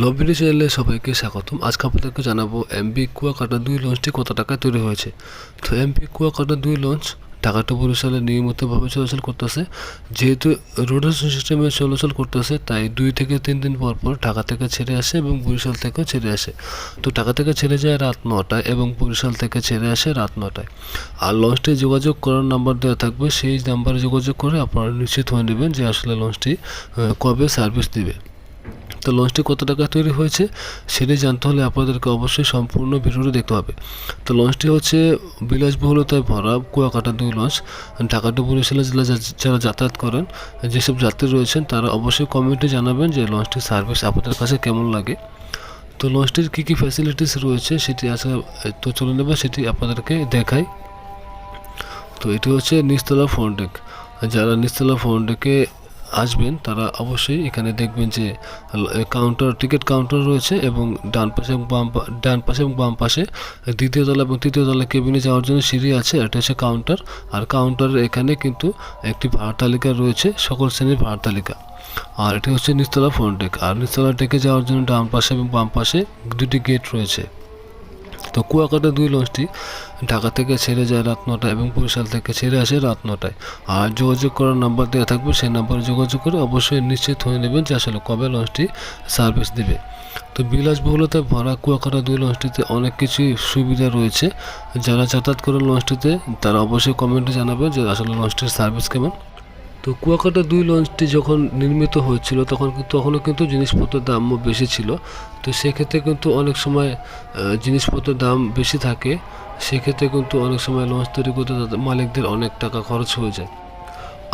লবিনি চ্যানেলে সবাইকে স্বাগতম। আজকে আপনাদেরকে জানাব এমবি কুয়াকাটা দুই লঞ্চটি কত টাকায় তৈরি হয়েছে? তো এমবি কুয়াকাটা দুই লঞ্চ ঢাকা টু বরিশালে নিয়মিতভাবে চলাচল করতেছে। যেহেতু রোডার সিস্টেমে চলাচল করতেছে, তাই দুই থেকে তিন দিন পর পর ঢাকা থেকে ছেড়ে আসে এবং বরিশাল থেকেও ছেড়ে আসে। তো ঢাকা থেকে ছেড়ে যায় রাত নটায় এবং বরিশাল থেকে ছেড়ে আসে রাত নটায়। আর লঞ্চটি যোগাযোগ করার নাম্বার দেওয়া থাকবে, সেই নাম্বারে যোগাযোগ করে আপনারা নিশ্চিত হয়ে নেবেন যে আসলে লঞ্চটি কবে সার্ভিস দিবে। তো লঞ্চটি কত টাকা তৈরি হয়েছে সেটি জানতে হলে আপনাদেরকে অবশ্যই সম্পূর্ণ ভিডিওটি দেখতে হবে। তো লঞ্চটি হচ্ছে বিলাসবহুলতায় ভরা কুয়াকাটা দুই লঞ্চ ঢাকা টু বরিশালে জেলা যারা যাতায়াত করেন, যেসব যাত্রী রয়েছেন, তারা অবশ্যই কমেন্টে জানাবেন যে লঞ্চটির সার্ভিস আপনাদের কাছে কেমন লাগে। তো লঞ্চটির কী কী ফ্যাসিলিটিস রয়েছে সেটি আজকে, তো চলে নেবে সেটি আপনাদেরকে দেখাই। তো এটি হচ্ছে নিচতলা ফ্রন্ট ডেক যারা নিচতলা ফ্রন্ট ডেকে আসবেন, তারা অবশ্যই এখানে দেখবেন যে কাউন্টার টিকিট কাউন্টার রয়েছে এবং ডান পাশে এবং বাম ডান পাশে এবং বাম পাশে দ্বিতীয় তলা এবং তৃতীয় তলা কেবিনে যাওয়ার জন্য সিঁড়ি আছে, এটা হচ্ছে কাউন্টার আর কাউন্টারের এখানে কিন্তু একটি ভাড়া তালিকা রয়েছে, সকল শ্রেণির ভাড়া তালিকা। আর এটি হচ্ছে নিচতলা ফ্রন্ট ডেক আর নিচতলা ডেকে যাওয়ার জন্য ডান পাশে এবং বাম পাশে দুটি গেট রয়েছে। তো কুয়াকাটা দুই লঞ্চটি ঢাকা থেকে ছেড়ে যায় রাত নটায় এবং বরিশাল থেকে ছেড়ে আসে রাত নটায়। আর যোগাযোগ করার নাম্বার দেওয়া থাকবে সেই নাম্বারে যোগাযোগ করে অবশ্যই নিশ্চিত হয়ে নেবেন যে আসলে কবে লঞ্চটি সার্ভিস দেবে। তো বিলাসবহুলতায় ভরা কুয়াকাটা দুই লঞ্চটিতে অনেক কিছুই সুবিধা রয়েছে। যারা যাতায়াত করে লঞ্চটিতে তারা অবশ্যই কমেন্টে জানাবে যে আসলে লঞ্চটির সার্ভিস কেমন। তো কুয়াকাটা দুই লঞ্চটি যখন নির্মিত হয়েছিল, তখন কিন্তু তখনও কিন্তু জিনিসপত্রের দামও বেশি ছিল। তো সেক্ষেত্রে কিন্তু অনেক সময় জিনিসপত্রের দাম বেশি থাকে। সেক্ষেত্রে কিন্তু অনেক সময় লঞ্চ তৈরি করতে মালিকদের অনেক টাকা খরচ হয়ে যায়।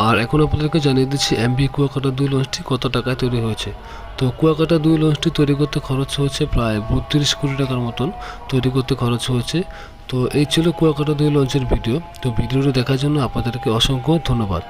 আর এখন আপনাদেরকে জানিয়ে দিচ্ছি, এমবি কুয়াকাটা দুই লঞ্চটি কত টাকায় তৈরি হয়েছে। তো কুয়াকাটা দুই লঞ্চটি তৈরি করতে খরচ হয়েছে প্রায় বত্রিশ কোটি টাকার মতন তৈরি করতে খরচ হয়েছে। তো এই ছিল কুয়াকাটা দুই লঞ্চের ভিডিও। তো ভিডিওটি দেখার জন্য আপনাদেরকে অসংখ্য ধন্যবাদ।